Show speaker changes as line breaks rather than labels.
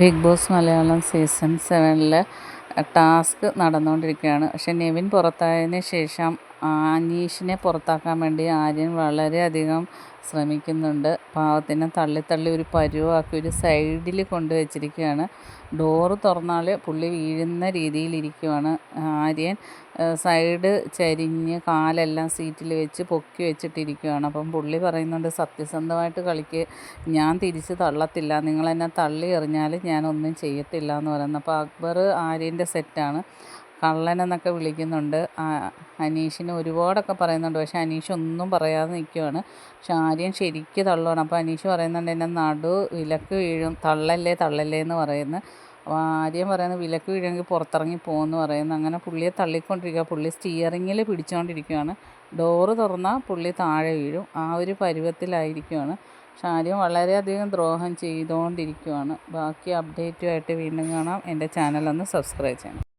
Big Boss Malayalam season സെവനിൽ task നടന്നുകൊണ്ടിരിക്കുകയാണ്. പക്ഷെ നെവിൻ പുറത്തായതിന് ശേഷം അനീഷിനെ പുറത്താക്കാൻ വേണ്ടി ആര്യൻ വളരെയധികം ശ്രമിക്കുന്നുണ്ട്. പാവത്തിനെ തള്ളി തള്ളി ഒരു പരുവാക്കി ഒരു സൈഡിൽ കൊണ്ട് വെച്ചിരിക്കുകയാണ് ഡോറ് തുറന്നാൽ പുള്ളി വീഴുന്ന രീതിയിലിരിക്കുവാണ്. ആര്യൻ സൈഡ് ചരിഞ്ഞ് കാലെല്ലാം സീറ്റിൽ വെച്ച് പൊക്കി വെച്ചിട്ടിരിക്കുകയാണ് അപ്പം പുള്ളി പറയുന്നുണ്ട് സത്യസന്ധമായിട്ട് കളിക്ക്. ഞാൻ തിരിച്ച് തള്ളത്തില്ല. നിങ്ങളെന്നെ തള്ളി എറിഞ്ഞാൽ ഞാനൊന്നും ചെയ്യത്തില്ല എന്ന് പറയുന്നത്. അപ്പോൾ അക്ബർ ആര്യന്റെ സെറ്റാണ് കള്ളനെന്നൊക്കെ വിളിക്കുന്നുണ്ട്. അനീഷിനെ ഒരുപാടൊക്കെ പറയുന്നുണ്ട്. പക്ഷേ അനീഷ് ഒന്നും പറയാതെ നിൽക്കുവാണ്. പക്ഷെ ആര്യൻ ശരിക്ക് തള്ളുവാണ്. അപ്പോൾ അനീഷ് പറയുന്നുണ്ട് എന്നെ നടു വിലക്ക് വീഴും. തള്ളല്ലേ തള്ളല്ലേ എന്ന് പറയുന്നു. അപ്പോൾ ആര്യം പറയുന്നത് വിലക്ക് വീഴുമെങ്കിൽ പുറത്തിറങ്ങി പോകുമെന്ന് പറയുന്നു. അങ്ങനെ പുള്ളിയെ തള്ളിക്കൊണ്ടിരിക്കുക. പുള്ളി സ്റ്റിയറിങ്ങിൽ പിടിച്ചുകൊണ്ടിരിക്കുകയാണ് ഡോറ് തുറന്നാൽ പുള്ളി താഴെ വീഴും. ആ ഒരു പരുവത്തിലായിരിക്കുവാണ്. പക്ഷെ ആര്യം വളരെയധികം ദ്രോഹം ചെയ്തുകൊണ്ടിരിക്കുവാണ്. ബാക്കി അപ്ഡേറ്റുമായിട്ട് വീണ്ടും കാണാം. എന്റെ ചാനലൊന്ന് സബ്സ്ക്രൈബ് ചെയ്യണം.